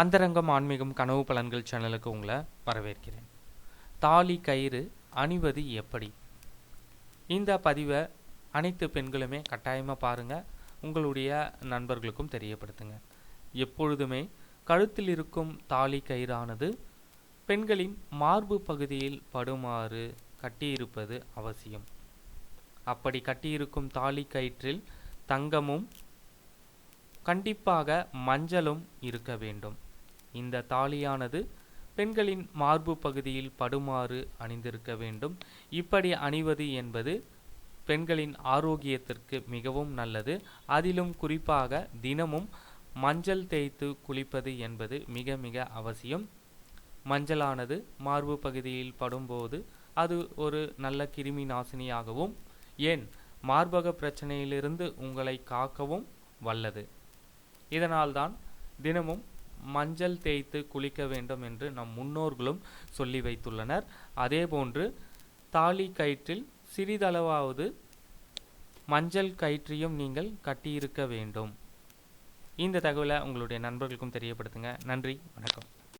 அந்தரங்கம் ஆன்மீகம் கனவு பலன்கள் சேனலுக்கு உங்களை வரவேற்கிறேன். தாலி கயிறு அணிவது எப்படி? இந்த பதிவை அனைத்து பெண்களுமே கட்டாயமாக பாருங்கள் உங்களுடைய நண்பர்களுக்கும் தெரியப்படுத்துங்க. எப்பொழுதுமே கழுத்தில் இருக்கும் தாலி கயிறானது பெண்களின் மார்பு பகுதியில் படுமாறு கட்டியிருப்பது அவசியம். அப்படி கட்டியிருக்கும் தாலி கயிற்றில் தங்கமும் கண்டிப்பாக மஞ்சளும் இருக்க வேண்டும். இந்த தாலியானது பெண்களின் மார்பு பகுதியில் படுமாறு அணிந்திருக்க வேண்டும். இப்படி அணிவது என்பது பெண்களின் ஆரோக்கியத்திற்கு மிகவும் நல்லது. அதிலும் குறிப்பாக தினமும் மஞ்சள் தேய்த்து குளிப்பது என்பது மிக மிக அவசியம். மஞ்சளானது மார்பு பகுதியில் படும்போது அது ஒரு நல்ல கிருமி நாசினியாகவும் ஏன்? மார்பக பிரச்சனையிலிருந்து உங்களை காக்கவும் வல்லது. இதனால்தான் தினமும் மஞ்சள் தேய்த்து குளிக்க வேண்டும் என்று நம் முன்னோர்களும் சொல்லி வைத்துள்ளனர். அதேபோன்று தாலி கயிற்றில் சிறிதளவாவது மஞ்சள் கயிற்றையும் நீங்கள் கட்டியிருக்க வேண்டும். இந்த தகவலை உங்களுடைய நண்பர்களுக்கும் தெரியப்படுத்துங்க. நன்றி. வணக்கம்.